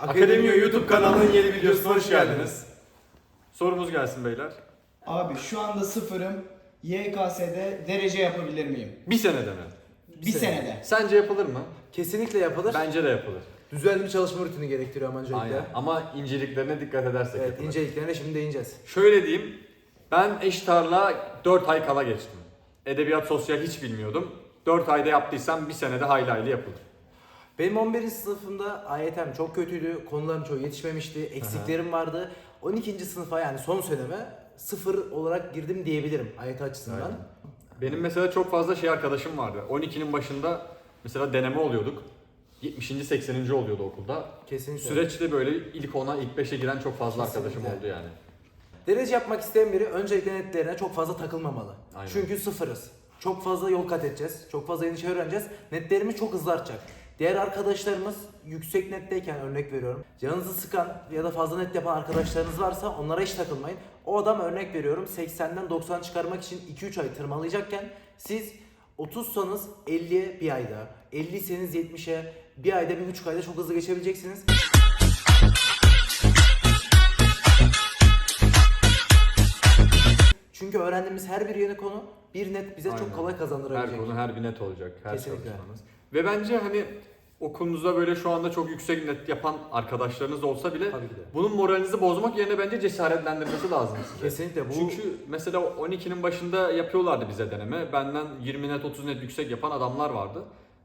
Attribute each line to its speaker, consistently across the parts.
Speaker 1: Akademiya YouTube kanalının yeni videosuna hoş geldiniz. Sorumuz gelsin beyler.
Speaker 2: Abi şu anda sıfırım. YKS'de derece yapabilir miyim?
Speaker 1: Bir senede mi?
Speaker 2: Bir, senede.
Speaker 1: Sence yapılır mı?
Speaker 3: Kesinlikle yapılır.
Speaker 1: Bence de yapılır.
Speaker 3: Düzenli bir çalışma rutini gerektiriyor ama öncelikle.
Speaker 1: Aynen. Ama inceliklerine dikkat edersek
Speaker 3: Evet,
Speaker 1: yapılır.
Speaker 3: inceliklerine şimdi değineceğiz.
Speaker 1: Şöyle diyeyim. Ben eşit ağırlığa 4 ay kala geçtim. Edebiyat sosyal hiç bilmiyordum. 4 ayda yaptıysam bir senede hayli hayli yapılır.
Speaker 3: Benim 11. sınıfımda AYT'm çok kötüydü. Konuların çoğu yetişmemişti. Eksiklerim vardı. 12. sınıfa yani son seneme sıfır olarak girdim diyebilirim AYT açısından.
Speaker 1: Aynen. Benim mesela çok fazla şey arkadaşım vardı. 12'nin başında mesela deneme oluyorduk. 70. 80. oluyordu okulda.
Speaker 3: Kesinlikle.
Speaker 1: Süreçte böyle ilk 10'a ilk 5'e giren çok fazla
Speaker 3: Kesinlikle.
Speaker 1: arkadaşım oldu yani.
Speaker 3: Derece yapmak isteyen biri öncelikle netlerine çok fazla takılmamalı.
Speaker 1: Aynen.
Speaker 3: Çünkü sıfırız. Çok fazla yol kat edeceğiz. Çok fazla yeni şey öğreneceğiz. Netlerimiz çok hızlı artacak. Diğer arkadaşlarımız yüksek netteyken örnek veriyorum. Canınızı sıkan ya da fazla net yapan arkadaşlarınız varsa onlara hiç takılmayın. O adam örnek veriyorum 80'den 90 çıkarmak için 2-3 ay tırmalayacakken siz 30'sanız 50'ye bir ayda, 50'seniz 70'e bir ayda bir buçuk ayda çok hızlı geçebileceksiniz. Çünkü öğrendiğimiz her bir yeni konu bir net bize
Speaker 1: Aynen.
Speaker 3: çok kolay kazandırabilecek.
Speaker 1: Her konu her bir net olacak. Her
Speaker 3: Kesinlikle.
Speaker 1: çalışmanız. Ve bence hani okulunuzda böyle şu anda çok yüksek net yapan arkadaşlarınız olsa bile
Speaker 3: Tabii ki de.
Speaker 1: bunun moralinizi bozmak yerine bence cesaretlendirmesi lazım size.
Speaker 3: Kesinlikle bu
Speaker 1: Çünkü mesela 12'nin başında yapıyorlardı bize deneme. Benden 20 net 30 net yüksek yapan adamlar vardı.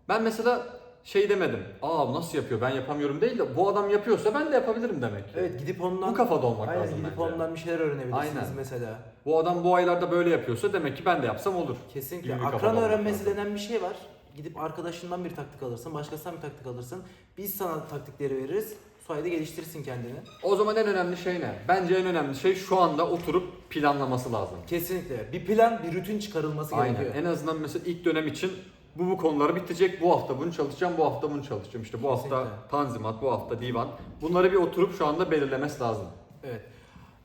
Speaker 1: Ben mesela şey demedim. Aa nasıl yapıyor ben yapamıyorum değil de bu adam yapıyorsa ben de yapabilirim demek ki.
Speaker 3: evet gidip ondan
Speaker 1: Bu kafada olmak
Speaker 3: aynen,
Speaker 1: lazım
Speaker 3: gidip
Speaker 1: bence.
Speaker 3: ondan bir şeyler öğrenebilirsiniz
Speaker 1: Aynen.
Speaker 3: mesela.
Speaker 1: Bu adam bu aylarda böyle yapıyorsa demek ki ben de yapsam olur.
Speaker 3: Kesinlikle.
Speaker 1: Gibi bir kafada
Speaker 3: Akran
Speaker 1: olmak
Speaker 3: öğrenmesi
Speaker 1: lazım.
Speaker 3: denen bir şey var. Gidip arkadaşından bir taktik alırsın, başkasından bir taktik alırsın. Biz sana taktikleri veririz. Sayede geliştirirsin kendini.
Speaker 1: O zaman en önemli şey ne? Bence en önemli şey şu anda oturup planlaması lazım.
Speaker 3: Kesinlikle. Bir plan, bir rutin çıkarılması
Speaker 1: Aynen.
Speaker 3: gerekiyor.
Speaker 1: En azından mesela ilk dönem için bu bu konuları bitecek. Bu hafta bunu çalışacağım, bu hafta bunu çalışacağım. İşte bu hafta
Speaker 3: Kesinlikle.
Speaker 1: tanzimat, bu hafta divan. Bunları bir oturup şu anda belirlemesi lazım.
Speaker 3: Evet.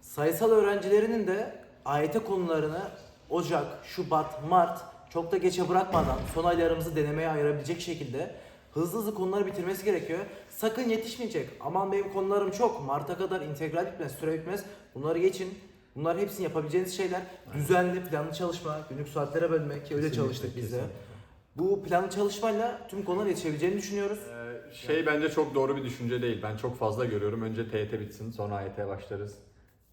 Speaker 3: Sayısal öğrencilerinin de AYT konularını Ocak, Şubat, Mart çok da geçe bırakmadan son aylarımızı denemeye ayırabilecek şekilde hızlı hızlı konuları bitirmesi gerekiyor. Sakın yetişmeyecek. Aman benim konularım çok. Mart'a kadar integral bitmez, süre bitmez. Bunları geçin. Bunlar hepsini yapabileceğiniz şeyler. Düzenli, planlı çalışma, günlük saatlere bölmek ki öyle
Speaker 1: Kesinlikle,
Speaker 3: çalıştık biz de.
Speaker 1: kesinlikle.
Speaker 3: Bu planlı çalışmayla tüm konulara yetişebileceğini düşünüyoruz.
Speaker 1: Ee, şey bence çok doğru bir düşünce değil. Ben çok fazla görüyorum. Önce TYT bitsin, sonra AYT'ye başlarız.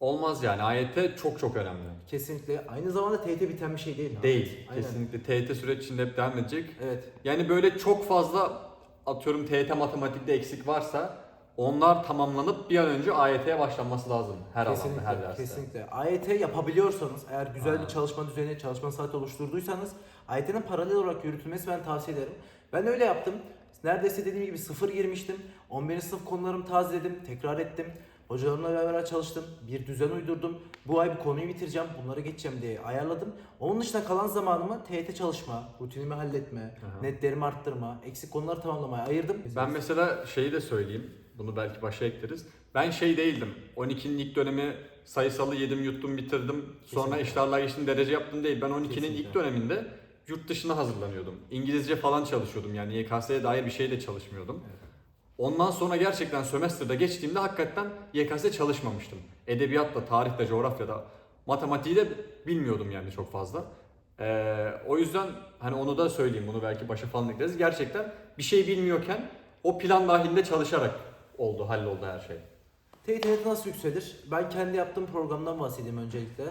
Speaker 1: Olmaz yani. AYT çok çok önemli.
Speaker 3: Kesinlikle. Aynı zamanda TYT biten bir şey değil.
Speaker 1: Değil.
Speaker 3: Aynen.
Speaker 1: Kesinlikle. TYT süreç içinde hep devam edecek.
Speaker 3: Evet.
Speaker 1: Yani böyle çok fazla atıyorum TYT matematikte eksik varsa onlar tamamlanıp bir an önce AYT'ye başlanması lazım. Her alanda,
Speaker 3: Kesinlikle,
Speaker 1: her derste.
Speaker 3: kesinlikle. AYT yapabiliyorsanız, eğer güzel
Speaker 1: Aynen.
Speaker 3: bir çalışma düzeni, çalışma saati oluşturduysanız AYT'nin paralel olarak yürütülmesi ben tavsiye ederim. Ben öyle yaptım. Neredeyse dediğim gibi sıfır girmiştim. 11. sınıf konularımı tazeledim, tekrar ettim. Hocalarımla beraber çalıştım, bir düzen uydurdum. Bu ay bu konuyu bitireceğim, bunları geçeceğim diye ayarladım. Onun dışında kalan zamanımı TYT çalışma, rutinimi halletme,
Speaker 1: Aha.
Speaker 3: netlerimi arttırma, eksik konuları tamamlamaya ayırdım.
Speaker 1: Ben mesela şeyi de söyleyeyim. Bunu belki başa ekleriz. Ben şey değildim. 12'nin ilk dönemi sayısalı yedim yuttum bitirdim. Sonra
Speaker 3: Kesinlikle.
Speaker 1: eşit geçtim derece yaptım değil. Ben 12'nin
Speaker 3: Kesinlikle.
Speaker 1: ilk döneminde yurt dışına hazırlanıyordum. İngilizce falan çalışıyordum yani YKS'ye dair bir şey de çalışmıyordum. Ondan sonra gerçekten sömestrde geçtiğimde hakikaten YKS çalışmamıştım. Edebiyatla, tarihte, coğrafyada, matematiği de bilmiyordum yani çok fazla. Ee, o yüzden hani onu da söyleyeyim bunu belki başa falan ekleriz. Gerçekten bir şey bilmiyorken o plan dahilinde çalışarak oldu, halloldu her şey.
Speaker 3: TYT nasıl yükselir? Ben kendi yaptığım programdan bahsedeyim öncelikle.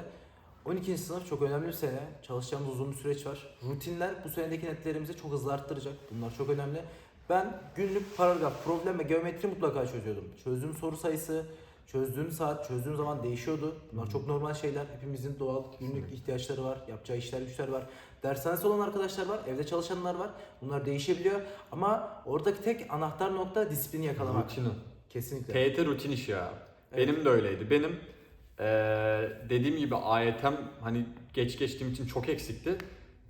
Speaker 3: 12. sınıf çok önemli bir sene. Çalışacağımız uzun bir süreç var. Rutinler bu senedeki netlerimizi çok hızlı arttıracak. Bunlar çok önemli. Ben günlük paragraf, problem ve geometri mutlaka çözüyordum. Çözdüğüm soru sayısı, çözdüğüm saat, çözdüğüm zaman değişiyordu. Bunlar çok normal şeyler. Hepimizin doğal günlük ihtiyaçları var. Yapacağı işler, güçler var. Dershanesi olan arkadaşlar var, evde çalışanlar var. Bunlar değişebiliyor. Ama oradaki tek anahtar nokta disiplini yakalamak.
Speaker 1: Rutini.
Speaker 3: Kesinlikle.
Speaker 1: TYT rutin iş ya.
Speaker 3: Evet.
Speaker 1: Benim de öyleydi. Benim eee, dediğim gibi AYT'm hani geç geçtiğim için çok eksikti.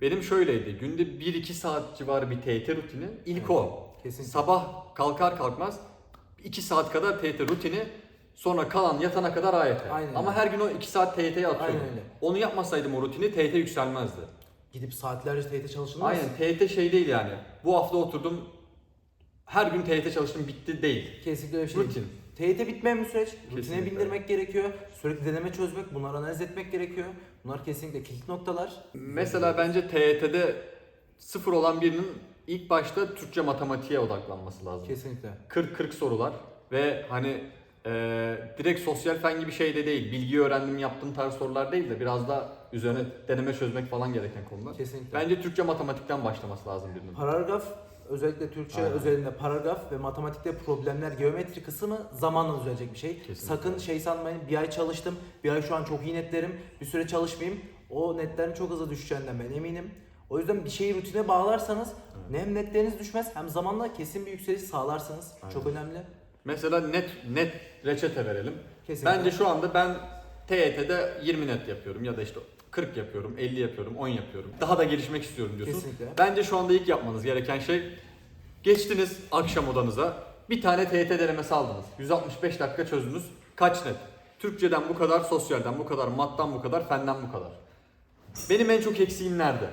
Speaker 1: Benim şöyleydi. Günde 1-2 saat civarı bir TYT rutini. İlk
Speaker 3: Evet.
Speaker 1: o.
Speaker 3: Kesinlikle.
Speaker 1: Sabah kalkar kalkmaz 2 saat kadar TYT rutini sonra kalan yatana kadar AYT.
Speaker 3: Aynen
Speaker 1: Ama
Speaker 3: öyle.
Speaker 1: her gün o 2 saat TYT'ye atıyorum.
Speaker 3: Aynen öyle.
Speaker 1: Onu yapmasaydım o rutini TYT yükselmezdi.
Speaker 3: Gidip saatlerce TYT çalışılmaz.
Speaker 1: Aynen TYT şey değil yani. Bu hafta oturdum her gün TYT çalıştım bitti değil.
Speaker 3: Kesinlikle öyle bir şey.
Speaker 1: Rutin.
Speaker 3: değil. TYT bitmeyen bir süreç. Rutine
Speaker 1: Kesinlikle.
Speaker 3: bindirmek gerekiyor. Sürekli deneme çözmek, bunları analiz etmek gerekiyor. Bunlar kesinlikle kilit noktalar.
Speaker 1: Mesela bence TYT'de sıfır olan birinin ilk başta Türkçe matematiğe odaklanması lazım.
Speaker 3: Kesinlikle.
Speaker 1: 40-40 sorular ve hani eee, direkt sosyal fen gibi şey de değil. Bilgi öğrendim yaptığım tarz sorular değil de biraz da üzerine deneme çözmek falan gereken konular.
Speaker 3: Kesinlikle.
Speaker 1: Bence Türkçe matematikten başlaması lazım birinin.
Speaker 3: Paragraf özellikle Türkçe
Speaker 1: Aynen.
Speaker 3: özelinde paragraf ve matematikte problemler, geometri kısmı zamanla düzelecek bir şey.
Speaker 1: Kesinlikle.
Speaker 3: Sakın şey sanmayın bir ay çalıştım, bir ay şu an çok iyi netlerim, bir süre çalışmayayım. O netlerin çok hızlı düşeceğinden ben eminim. O yüzden bir şeyi rutine bağlarsanız hem netleriniz düşmez hem zamanla kesin bir yükseliş sağlarsınız. Çok önemli.
Speaker 1: Mesela net net reçete verelim.
Speaker 3: Kesinlikle.
Speaker 1: Bence şu anda ben TYT'de 20 net yapıyorum ya da işte 40 yapıyorum, 50 yapıyorum, 10 yapıyorum. Daha da gelişmek istiyorum diyorsunuz.
Speaker 3: Kesinlikle.
Speaker 1: Bence şu anda ilk yapmanız gereken şey geçtiniz akşam odanıza bir tane TYT denemesi aldınız. 165 dakika çözdünüz. Kaç net? Türkçeden bu kadar, sosyalden bu kadar, mattan bu kadar, fenden bu kadar. Benim en çok eksiğim nerede?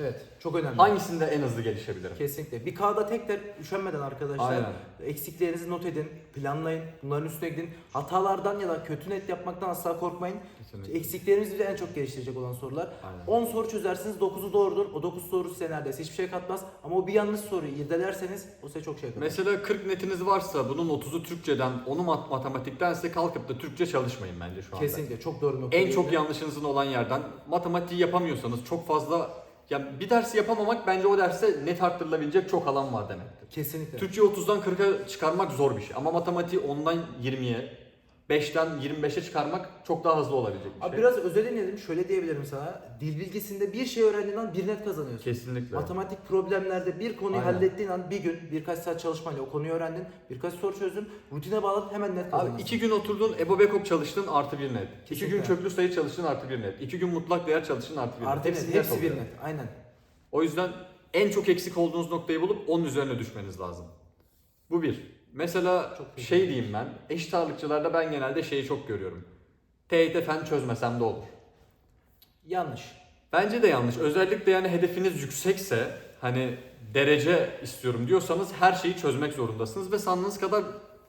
Speaker 3: Evet, çok önemli.
Speaker 1: Hangisinde en hızlı gelişebilirim?
Speaker 3: Kesinlikle. Bir kağıda tek tek üşenmeden arkadaşlar
Speaker 1: Aynen.
Speaker 3: eksiklerinizi not edin, planlayın, bunların üstüne gidin. Hatalardan ya da kötü net yapmaktan asla korkmayın.
Speaker 1: Kesinlikle.
Speaker 3: Eksiklerinizi de en çok geliştirecek olan sorular.
Speaker 1: Aynen.
Speaker 3: 10 soru çözersiniz, 9'u doğrudur. O 9 soru size neredeyse hiçbir şey katmaz. Ama o bir yanlış soruyu irdelerseniz o size çok şey katar.
Speaker 1: Mesela 40 netiniz varsa bunun 30'u Türkçeden, onu mat- matematiktense kalkıp da Türkçe çalışmayın bence şu anda.
Speaker 3: Kesinlikle çok doğru nokta.
Speaker 1: En çok yanlışınızın olan yerden matematiği yapamıyorsanız çok fazla ya bir dersi yapamamak bence o derste net arttırılabilecek çok alan var demektir.
Speaker 3: Kesinlikle.
Speaker 1: Türkçeyi 30'dan 40'a çıkarmak zor bir şey ama matematiği 10'dan 20'ye, 5'ten 25'e çıkarmak çok daha hızlı olabilecek bir
Speaker 3: Abi
Speaker 1: şey.
Speaker 3: biraz özel inelim. Şöyle diyebilirim sana. Dil bilgisinde bir şey öğrendiğin an bir net kazanıyorsun.
Speaker 1: Kesinlikle.
Speaker 3: Matematik problemlerde bir konuyu
Speaker 1: Aynen.
Speaker 3: hallettiğin an bir gün birkaç saat çalışmayla o konuyu öğrendin. Birkaç soru çözdün. Rutine bağladın hemen net kazanıyorsun.
Speaker 1: Abi iki gün oturdun Ebo Bekok çalıştın artı bir net. İki
Speaker 3: Kesinlikle.
Speaker 1: gün köklü sayı çalıştın artı bir net. İki gün mutlak değer çalıştın artı bir net.
Speaker 3: Artı net.
Speaker 1: Hepsi
Speaker 3: Hepsi,
Speaker 1: net
Speaker 3: bir
Speaker 1: oluyor.
Speaker 3: net. Aynen.
Speaker 1: O yüzden en çok eksik olduğunuz noktayı bulup onun üzerine düşmeniz lazım. Bu bir. Mesela
Speaker 3: Çok
Speaker 1: şey diyeyim ben, eşit ağırlıkçılarda ben genelde şeyi çok görüyorum. TYT fen çözmesem de olur.
Speaker 3: Yanlış.
Speaker 1: Bence de yanlış. Özellikle yani hedefiniz yüksekse, hani derece istiyorum diyorsanız her şeyi çözmek zorundasınız ve sandığınız kadar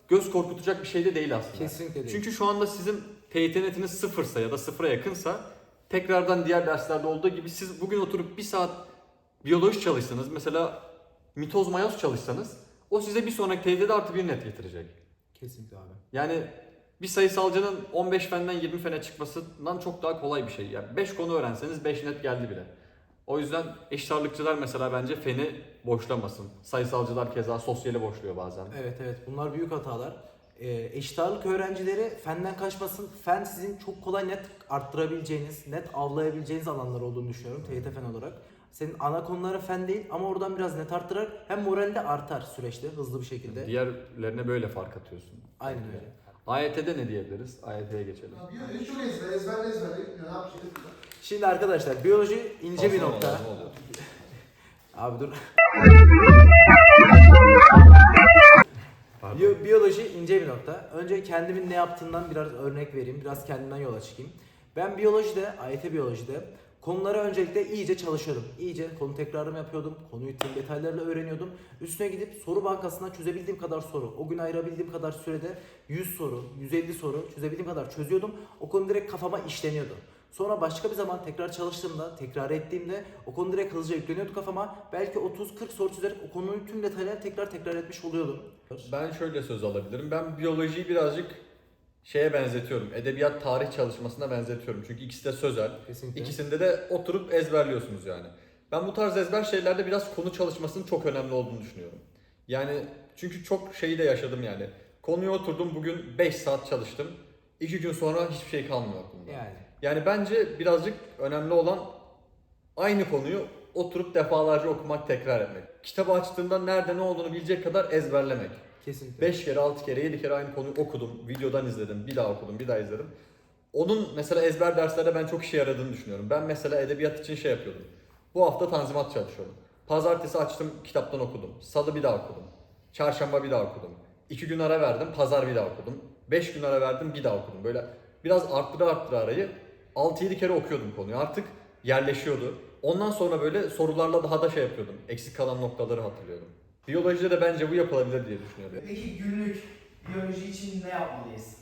Speaker 1: göz korkutacak bir şey de değil aslında.
Speaker 3: Kesinlikle değil.
Speaker 1: Çünkü şu anda sizin TYT netiniz sıfırsa ya da sıfıra yakınsa tekrardan diğer derslerde olduğu gibi siz bugün oturup bir saat biyoloji çalışsanız mesela mitoz mayoz çalışsanız o size bir sonraki TYT'de artı bir net getirecek.
Speaker 3: Kesinlikle abi.
Speaker 1: Yani bir sayısalcının 15 fenden 20 fene çıkmasından çok daha kolay bir şey. Yani 5 konu öğrenseniz 5 net geldi bile. O yüzden eşit ağırlıkçılar mesela bence feni boşlamasın. Sayısalcılar keza sosyali boşluyor bazen.
Speaker 3: Evet evet bunlar büyük hatalar. Ee, eşit ağırlık öğrencileri fenden kaçmasın. Fen sizin çok kolay net arttırabileceğiniz, net avlayabileceğiniz alanlar olduğunu düşünüyorum TYT fen olarak. Senin ana konuları fen değil ama oradan biraz net arttırarak hem moralde artar süreçte hızlı bir şekilde.
Speaker 1: Diğerlerine böyle fark atıyorsun.
Speaker 3: Aynen öyle.
Speaker 1: AYT'de ne diyebiliriz? AYT'ye geçelim.
Speaker 4: Biyoloji çok ezber, ezberle ezberle. Ya ne yapacağız?
Speaker 3: Şimdi arkadaşlar biyoloji ince bir nokta. Abi dur.
Speaker 1: Pardon.
Speaker 3: Biyo- biyoloji ince bir nokta. Önce kendimin ne yaptığından biraz örnek vereyim. Biraz kendimden yola çıkayım. Ben biyolojide, AYT biyolojide konulara öncelikle iyice çalışıyordum. İyice konu tekrarımı yapıyordum. Konuyu tüm detaylarıyla öğreniyordum. Üstüne gidip soru bankasından çözebildiğim kadar soru, o gün ayırabildiğim kadar sürede 100 soru, 150 soru çözebildiğim kadar çözüyordum. O konu direkt kafama işleniyordu. Sonra başka bir zaman tekrar çalıştığımda, tekrar ettiğimde o konu direkt hızlıca yükleniyordu kafama. Belki 30-40 soru çözerek o konunun tüm detaylarını tekrar tekrar etmiş oluyordum.
Speaker 1: Ben şöyle söz alabilirim. Ben biyolojiyi birazcık şeye benzetiyorum. Edebiyat tarih çalışmasına benzetiyorum. Çünkü ikisi de sözel.
Speaker 3: Kesinlikle.
Speaker 1: İkisinde de oturup ezberliyorsunuz yani. Ben bu tarz ezber şeylerde biraz konu çalışmasının çok önemli olduğunu düşünüyorum. Yani çünkü çok şeyi de yaşadım yani. Konuya oturdum bugün 5 saat çalıştım. 2 gün sonra hiçbir şey kalmıyor aklımda.
Speaker 3: Yani.
Speaker 1: Yani bence birazcık önemli olan aynı konuyu oturup defalarca okumak, tekrar etmek. Kitabı açtığında nerede ne olduğunu bilecek kadar ezberlemek.
Speaker 3: Kesinlikle.
Speaker 1: 5 kere, 6 kere, 7 kere aynı konuyu okudum. Videodan izledim, bir daha okudum, bir daha izledim. Onun mesela ezber derslerde ben çok işe yaradığını düşünüyorum. Ben mesela edebiyat için şey yapıyordum. Bu hafta tanzimat çalışıyordum. Pazartesi açtım, kitaptan okudum. Salı bir daha okudum. Çarşamba bir daha okudum. 2 gün ara verdim, pazar bir daha okudum. 5 gün ara verdim, bir daha okudum. Böyle biraz arttıra arttıra arayı 6-7 kere okuyordum konuyu. Artık yerleşiyordu. Ondan sonra böyle sorularla daha da şey yapıyordum. Eksik kalan noktaları hatırlıyordum. Biyolojide de bence bu yapılabilir diye düşünüyorum.
Speaker 2: Peki günlük biyoloji için ne yapmalıyız?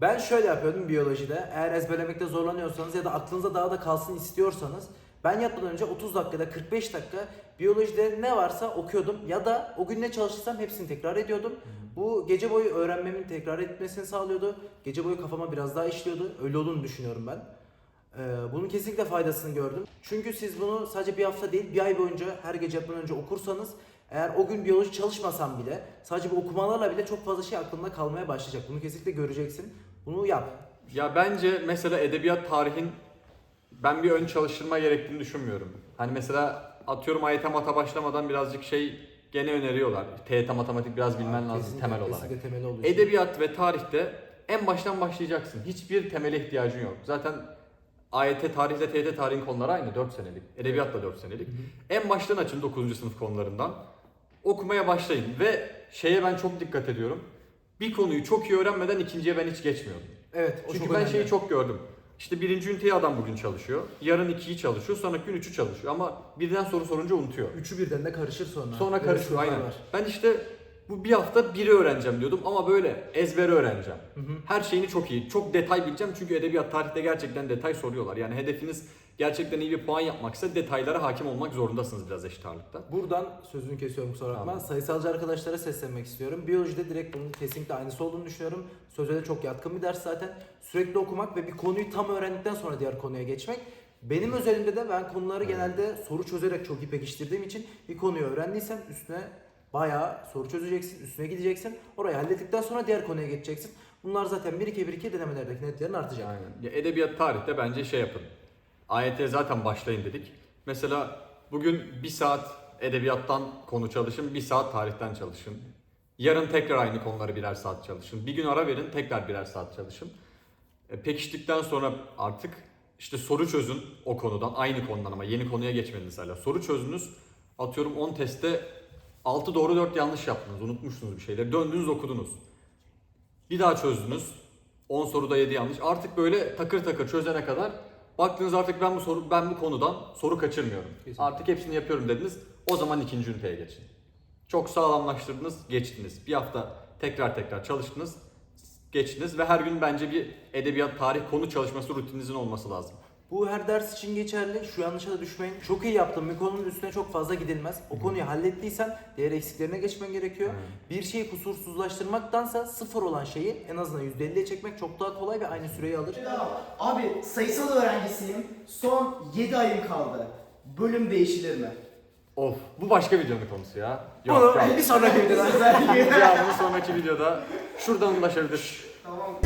Speaker 3: Ben şöyle yapıyordum biyolojide. Eğer ezberlemekte zorlanıyorsanız ya da aklınıza daha da kalsın istiyorsanız ben yatmadan önce 30 dakikada 45 dakika biyolojide ne varsa okuyordum ya da o gün ne çalıştıysam hepsini tekrar ediyordum. Bu gece boyu öğrenmemin tekrar etmesini sağlıyordu. Gece boyu kafama biraz daha işliyordu. Öyle olduğunu düşünüyorum ben. Ee, bunun kesinlikle faydasını gördüm. Çünkü siz bunu sadece bir hafta değil bir ay boyunca her gece yatmadan önce okursanız eğer o gün biyoloji çalışmasam bile sadece bu okumalarla bile çok fazla şey aklında kalmaya başlayacak. Bunu kesinlikle göreceksin. Bunu yap.
Speaker 1: Ya bence mesela edebiyat tarihin ben bir ön çalıştırma gerektiğini düşünmüyorum. Hani mesela atıyorum AYT mata başlamadan birazcık şey gene öneriyorlar. TYT matematik biraz bilmen lazım
Speaker 3: Kesinlikle-
Speaker 1: temel olarak.
Speaker 3: Kesinlikle temeli olduğu için.
Speaker 1: Edebiyat ve tarihte en baştan başlayacaksın. Hiçbir temele ihtiyacın yok. Zaten AYT tarihle TYT tarihin konuları aynı 4 senelik. Edebiyat da 4 senelik. En baştan açın 9. sınıf konularından. Okumaya başlayın ve şeye ben çok dikkat ediyorum. Bir konuyu çok iyi öğrenmeden ikinciye ben hiç geçmiyordum.
Speaker 3: Evet, o
Speaker 1: Çünkü
Speaker 3: çok
Speaker 1: ben
Speaker 3: önemli.
Speaker 1: şeyi çok gördüm. İşte birinci üniteyi adam bugün çalışıyor. Yarın ikiyi çalışıyor. Sonraki gün üçü çalışıyor. Ama birden soru sorunca unutuyor.
Speaker 3: Üçü birden de karışır sonra.
Speaker 1: Sonra
Speaker 3: Böyle
Speaker 1: karışıyor aynen.
Speaker 3: var.
Speaker 1: Ben işte bu bir hafta biri öğreneceğim diyordum ama böyle ezbere öğreneceğim. Her şeyini çok iyi, çok detay bileceğim çünkü edebiyat tarihte gerçekten detay soruyorlar. Yani hedefiniz gerçekten iyi bir puan yapmaksa detaylara hakim olmak zorundasınız biraz eşit ağırlıkta.
Speaker 3: Buradan sözünü kesiyorum kusura bakma.
Speaker 1: Tamam.
Speaker 3: Sayısalcı arkadaşlara seslenmek istiyorum. Biyolojide direkt bunun kesinlikle aynısı olduğunu düşünüyorum. Söze de çok yatkın bir ders zaten. Sürekli okumak ve bir konuyu tam öğrendikten sonra diğer konuya geçmek. Benim özelimde de ben konuları genelde soru çözerek çok iyi pekiştirdiğim için bir konuyu öğrendiysem üstüne bayağı soru çözeceksin, üstüne gideceksin. Orayı hallettikten sonra diğer konuya geçeceksin. Bunlar zaten bir iki bir iki denemelerdeki netlerin artacak.
Speaker 1: Aynen. Ya edebiyat tarihte bence şey yapın. AYT zaten başlayın dedik. Mesela bugün bir saat edebiyattan konu çalışın, bir saat tarihten çalışın. Yarın tekrar aynı konuları birer saat çalışın. Bir gün ara verin, tekrar birer saat çalışın. E, pekiştikten sonra artık işte soru çözün o konudan, aynı konudan ama yeni konuya geçmediniz hala. Soru çözünüz, atıyorum 10 testte 6 doğru 4 yanlış yaptınız, unutmuşsunuz bir şeyleri. Döndünüz okudunuz. Bir daha çözdünüz. 10 soruda 7 yanlış. Artık böyle takır takır çözene kadar baktınız artık ben bu soru ben bu konudan soru kaçırmıyorum.
Speaker 3: Kesinlikle.
Speaker 1: Artık hepsini yapıyorum dediniz. O zaman ikinci üniteye geçin. Çok sağlamlaştırdınız, geçtiniz. Bir hafta tekrar tekrar çalıştınız, geçtiniz ve her gün bence bir edebiyat, tarih konu çalışması rutininizin olması lazım.
Speaker 3: Bu her ders için geçerli. Şu yanlışa da düşmeyin. Çok iyi yaptın. Bir konunun üstüne çok fazla gidilmez. O konuyu hallettiysen diğer eksiklerine geçmen gerekiyor. Bir şeyi kusursuzlaştırmaktansa sıfır olan şeyi en azından %50'ye çekmek çok daha kolay ve aynı süreyi alır.
Speaker 2: Abi sayısal öğrencisiyim. Son 7 ayım kaldı. Bölüm değişilir mi?
Speaker 1: Of, bu başka videonun konusu ya.
Speaker 3: Bunu
Speaker 1: yok.
Speaker 3: bir sonraki videoda.
Speaker 1: ya bunu sonraki videoda şuradan ulaşabilir.
Speaker 4: Tamam.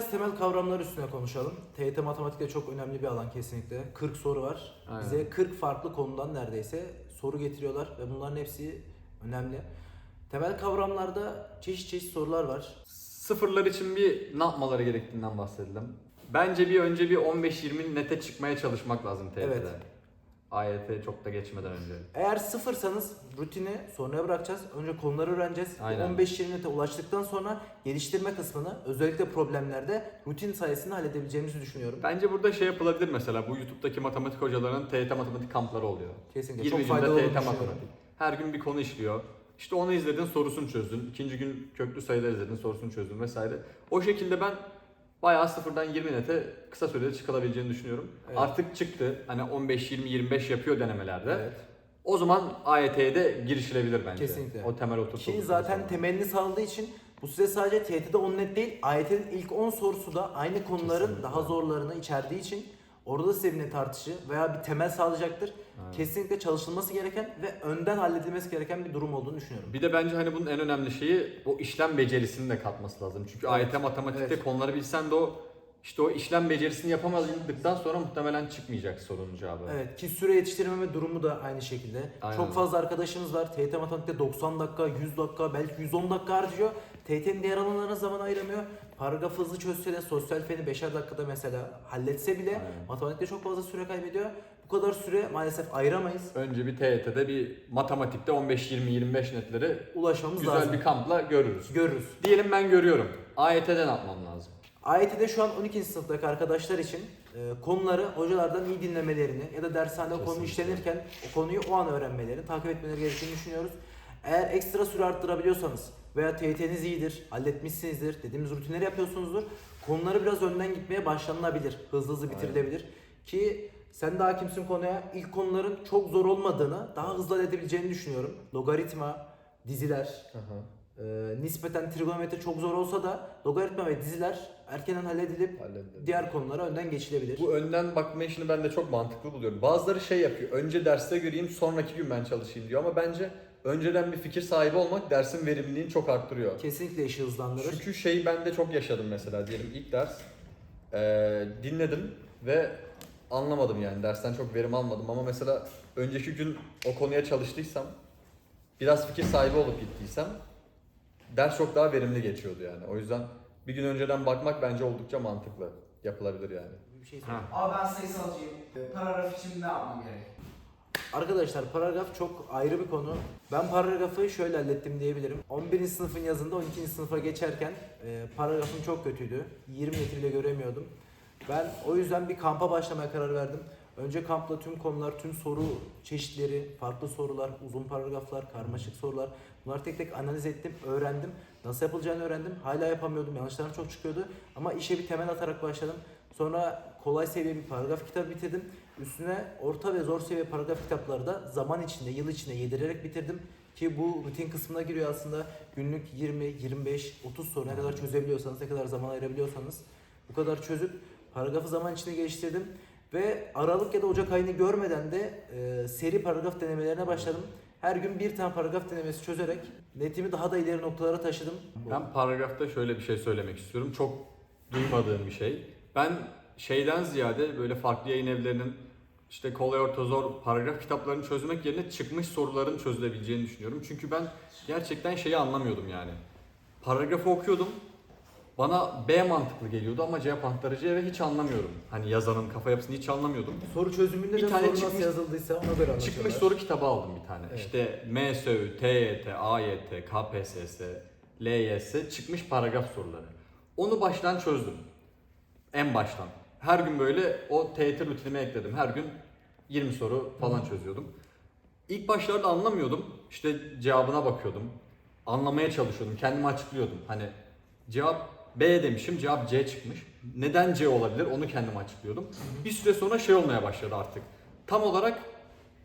Speaker 3: Biraz temel kavramlar üstüne konuşalım. TYT matematikte çok önemli bir alan kesinlikle. 40 soru var.
Speaker 1: Aynen.
Speaker 3: Bize 40 farklı konudan neredeyse soru getiriyorlar ve bunların hepsi önemli. Temel kavramlarda çeşit çeşit sorular var.
Speaker 1: Sıfırlar için bir ne yapmaları gerektiğinden bahsedelim. Bence bir önce bir 15-20 nete çıkmaya çalışmak lazım TYT'de.
Speaker 3: Evet.
Speaker 1: AYT çok da geçmeden önce.
Speaker 3: Eğer sıfırsanız rutini sonraya bırakacağız. Önce konuları öğreneceğiz.
Speaker 1: Aynen.
Speaker 3: 15-20 nete ulaştıktan sonra geliştirme kısmını özellikle problemlerde rutin sayesinde halledebileceğimizi düşünüyorum.
Speaker 1: Bence burada şey yapılabilir mesela bu YouTube'daki matematik hocalarının TYT matematik kampları oluyor.
Speaker 3: Kesinlikle
Speaker 1: 20
Speaker 3: çok faydalı
Speaker 1: TYT matematik. Her gün bir konu işliyor. İşte onu izledin sorusunu çözdün. İkinci gün köklü sayılar izledin sorusunu çözdün vesaire. O şekilde ben bayağı sıfırdan 20 nete kısa sürede çıkılabileceğini düşünüyorum.
Speaker 3: Evet.
Speaker 1: Artık çıktı. Hani 15 20 25 yapıyor denemelerde.
Speaker 3: Evet.
Speaker 1: O zaman AYT'ye de girişilebilir bence.
Speaker 3: Kesinlikle.
Speaker 1: O temel oturtuldu.
Speaker 3: Ki zaten temelini sağladığı için bu size sadece TYT'de 10 net değil, AYT'nin ilk 10 sorusu da aynı konuların
Speaker 1: Kesinlikle.
Speaker 3: daha zorlarını içerdiği için orada da size bir net artışı veya bir temel sağlayacaktır.
Speaker 1: Aynen.
Speaker 3: Kesinlikle çalışılması gereken ve önden halledilmesi gereken bir durum olduğunu düşünüyorum.
Speaker 1: Bir de bence hani bunun en önemli şeyi o işlem becerisini de katması lazım. Çünkü
Speaker 3: Evet.
Speaker 1: AYT matematikte
Speaker 3: Evet.
Speaker 1: konuları bilsen de o işte o işlem becerisini yapamadıktan sonra muhtemelen çıkmayacak sorunun cevabı.
Speaker 3: Evet ki süre yetiştirmeme durumu da aynı şekilde.
Speaker 1: Aynen.
Speaker 3: Çok fazla arkadaşımız var. TYT matematikte 90 dakika, 100 dakika, belki 110 dakika harcıyor. TYT'nin diğer alanlarına zaman ayıramıyor. Paragraf hızlı çözse de sosyal feni 5'er dakikada mesela halletse bile
Speaker 1: Aynen.
Speaker 3: matematikte çok fazla süre kaybediyor. Bu kadar süre maalesef ayıramayız.
Speaker 1: Önce bir TYT'de bir matematikte 15-20-25 netleri
Speaker 3: Ulaşmamız
Speaker 1: güzel
Speaker 3: lazım.
Speaker 1: bir kampla görürüz.
Speaker 3: Görürüz.
Speaker 1: Diyelim ben görüyorum. AYT'de ne yapmam lazım?
Speaker 3: AYT'de şu an 12. sınıftaki arkadaşlar için e, konuları hocalardan iyi dinlemelerini ya da dershanede o konu işlenirken o konuyu o an öğrenmelerini, takip etmeleri gerektiğini düşünüyoruz. Eğer ekstra süre arttırabiliyorsanız veya TYT'niz iyidir, halletmişsinizdir, dediğimiz rutinleri yapıyorsunuzdur. Konuları biraz önden gitmeye başlanılabilir. Hızlı hızlı bitirilebilir. Ki sen de hakimsin konuya. İlk konuların çok zor olmadığını, daha hızlı halledebileceğini düşünüyorum. Logaritma, diziler, e, nispeten trigonometri çok zor olsa da logaritma ve diziler erkenden halledilip
Speaker 1: Halledilir.
Speaker 3: diğer konulara önden geçilebilir.
Speaker 1: Bu önden bakma işini ben de çok mantıklı buluyorum. Bazıları şey yapıyor. Önce derste göreyim, sonraki gün ben çalışayım diyor ama bence önceden bir fikir sahibi olmak dersin verimliliğini çok arttırıyor.
Speaker 3: Kesinlikle işi hızlandırır.
Speaker 1: Çünkü şeyi ben de çok yaşadım mesela diyelim ilk ders eee, dinledim ve anlamadım yani dersten çok verim almadım ama mesela önceki gün o konuya çalıştıysam biraz fikir sahibi olup gittiysem ders çok daha verimli geçiyordu yani. O yüzden bir gün önceden bakmak bence oldukça mantıklı. Yapılabilir yani.
Speaker 3: Bir şey
Speaker 1: Ha.
Speaker 2: Abi ben sayısalcıyım. Paragraf için ne yapmam gerek?
Speaker 3: Arkadaşlar paragraf çok ayrı bir konu. Ben paragrafı şöyle hallettim diyebilirim. 11. sınıfın yazında 12. sınıfa geçerken e, paragrafım çok kötüydü. 20 metre göremiyordum. Ben o yüzden bir kampa başlamaya karar verdim. Önce kampta tüm konular, tüm soru çeşitleri, farklı sorular, uzun paragraflar, karmaşık sorular bunları tek tek analiz ettim, öğrendim. Nasıl yapılacağını öğrendim. Hala yapamıyordum, yanlışlarım çok çıkıyordu. Ama işe bir temel atarak başladım. Sonra kolay seviye bir paragraf kitabı bitirdim. Üstüne orta ve zor seviye paragraf kitapları da zaman içinde, yıl içinde yedirerek bitirdim. Ki bu rutin kısmına giriyor aslında. Günlük 20, 25, 30 soru ne kadar çözebiliyorsanız, ne kadar zaman ayırabiliyorsanız bu kadar çözüp paragrafı zaman içinde geliştirdim. Ve Aralık ya da Ocak ayını görmeden de e, seri paragraf denemelerine başladım. Her gün bir tane paragraf denemesi çözerek netimi daha da ileri noktalara taşıdım.
Speaker 1: Ben paragrafta şöyle bir şey söylemek istiyorum. Çok duymadığım bir şey. Ben şeyden ziyade böyle farklı yayın evlerinin işte kolay orta zor paragraf kitaplarını çözmek yerine çıkmış soruların çözülebileceğini düşünüyorum. Çünkü ben gerçekten şeyi anlamıyordum yani. Paragrafı okuyordum. Bana B mantıklı geliyordu ama C mantıklı C ve hiç anlamıyorum. Hani yazanın kafa yapısını hiç anlamıyordum.
Speaker 3: Soru çözümünde
Speaker 1: Bir
Speaker 3: de
Speaker 1: tane
Speaker 3: soru nasıl
Speaker 1: çıkmış-
Speaker 3: yazıldıysa ona göre
Speaker 1: Çıkmış
Speaker 3: anlatıyorlar.
Speaker 1: soru kitabı aldım bir tane.
Speaker 3: Evet.
Speaker 1: İşte MSÖ, TYT, AYT, KPSS, LYS çıkmış paragraf soruları. Onu baştan çözdüm. En baştan. Her gün böyle o TYT rutinime ekledim. Her gün 20 soru falan çözüyordum. İlk başlarda anlamıyordum. İşte cevabına bakıyordum. Anlamaya çalışıyordum. Kendime açıklıyordum. Hani cevap B demişim, cevap C çıkmış. Neden C olabilir onu kendime açıklıyordum. Bir süre sonra şey olmaya başladı artık. Tam olarak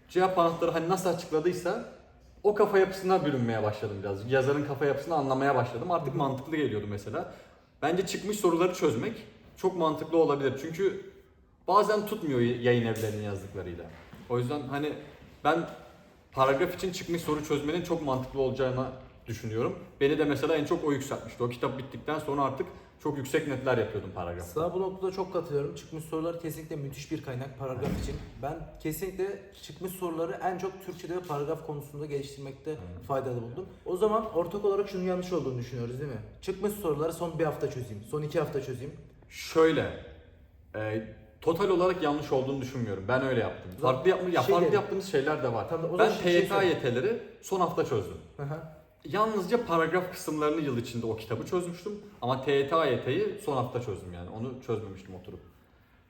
Speaker 1: cevap anahtarı hani nasıl açıkladıysa o kafa yapısına bürünmeye başladım biraz. Yazarın kafa yapısını anlamaya başladım. Artık mantıklı geliyordu mesela. Bence çıkmış soruları çözmek çok mantıklı olabilir. Çünkü bazen tutmuyor yayın evlerinin yazdıklarıyla. O yüzden hani ben paragraf için çıkmış soru çözmenin çok mantıklı olacağını düşünüyorum. Beni de mesela en çok o yükseltmişti. O kitap bittikten sonra artık çok yüksek netler yapıyordum paragrafta.
Speaker 3: Sana bu noktada çok katılıyorum. Çıkmış sorular kesinlikle müthiş bir kaynak paragraf için. Ben kesinlikle çıkmış soruları en çok Türkçe'de ve paragraf konusunda geliştirmekte faydalı buldum. O zaman ortak olarak şunun yanlış olduğunu düşünüyoruz değil mi? Çıkmış soruları son bir hafta çözeyim, son iki hafta çözeyim.
Speaker 1: Şöyle, e, total olarak yanlış olduğunu düşünmüyorum. Ben öyle yaptım.
Speaker 3: Zaman-
Speaker 1: Farklı yapma, ya
Speaker 3: şey
Speaker 1: farklı
Speaker 3: dedim.
Speaker 1: yaptığımız şeyler de var.
Speaker 3: Tamam, o
Speaker 1: ben
Speaker 3: şey
Speaker 1: TYT
Speaker 3: söyle.
Speaker 1: YT'leri son hafta çözdüm.
Speaker 3: Hı.
Speaker 1: Yalnızca paragraf kısımlarını yıl içinde o kitabı çözmüştüm. Ama TYT AYT'yi son hafta çözdüm yani. Onu çözmemiştim oturup.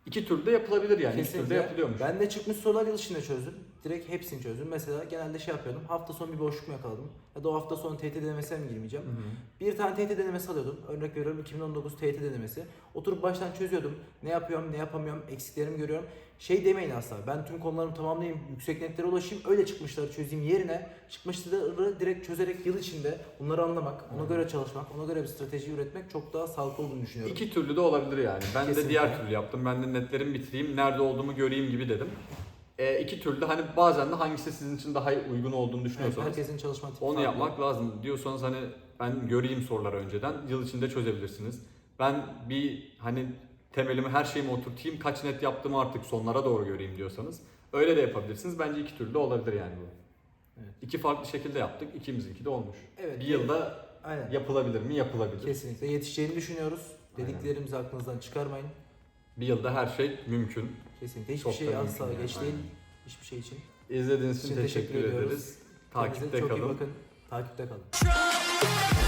Speaker 1: İki türde yapılabilir yani. İki türde
Speaker 3: Kesinlikle.
Speaker 1: yapılıyormuş.
Speaker 3: Ben de çıkmış sorular yıl içinde çözdüm. Direkt hepsini çözdüm. Mesela genelde şey yapıyordum. Hafta sonu bir boşluk mu yakaladım? Ya da o hafta sonu TYT denemesine mi girmeyeceğim?
Speaker 1: Hı hı.
Speaker 3: Bir tane TYT denemesi alıyordum. Örnek veriyorum 2019 TYT denemesi. Oturup baştan çözüyordum. Ne yapıyorum, ne yapamıyorum, eksiklerimi görüyorum. Şey demeyin asla. Ben tüm konularımı tamamlayayım, yüksek netlere ulaşayım, öyle çıkmışları çözeyim yerine çıkmışları direkt çözerek yıl içinde bunları anlamak, ona göre çalışmak, ona göre bir strateji üretmek çok daha sağlıklı olduğunu düşünüyorum.
Speaker 1: İki türlü de olabilir yani. Ben de
Speaker 3: Kesinlikle.
Speaker 1: diğer türlü yaptım. Ben de netlerimi bitireyim, nerede olduğumu göreyim gibi dedim. E, iki türlü hani bazen de hangisi sizin için daha uygun olduğunu düşünüyorsanız
Speaker 3: herkesin çalışma tipi
Speaker 1: Onu
Speaker 3: farklı.
Speaker 1: yapmak lazım. Diyorsanız hani ben göreyim soruları önceden. Yıl içinde çözebilirsiniz. Ben bir hani temelimi her şeyimi oturtayım. Kaç net yaptığımı artık sonlara doğru göreyim diyorsanız. Öyle de yapabilirsiniz. Bence iki türlü de olabilir yani bu.
Speaker 3: Evet.
Speaker 1: İki farklı şekilde yaptık. İkimizinki de olmuş.
Speaker 3: Evet.
Speaker 1: Bir yılda
Speaker 3: Aynen.
Speaker 1: yapılabilir mi? Yapılabilir.
Speaker 3: Kesinlikle yetişeceğini düşünüyoruz. Dediklerimizi aklınızdan çıkarmayın.
Speaker 1: Bir yılda her şey mümkün.
Speaker 3: Kesinlikle hiçbir
Speaker 1: Çok da
Speaker 3: şey
Speaker 1: mümkün
Speaker 3: asla
Speaker 1: yani,
Speaker 3: geç değil.
Speaker 1: aynen.
Speaker 3: Hiçbir şey için.
Speaker 1: İzlediğiniz için
Speaker 3: Şimdi
Speaker 1: teşekkür,
Speaker 3: teşekkür ediyoruz.
Speaker 1: ederiz.
Speaker 3: Kendinize
Speaker 1: Takipte
Speaker 3: çok iyi
Speaker 1: kalın.
Speaker 3: bakın. Takipte kalın.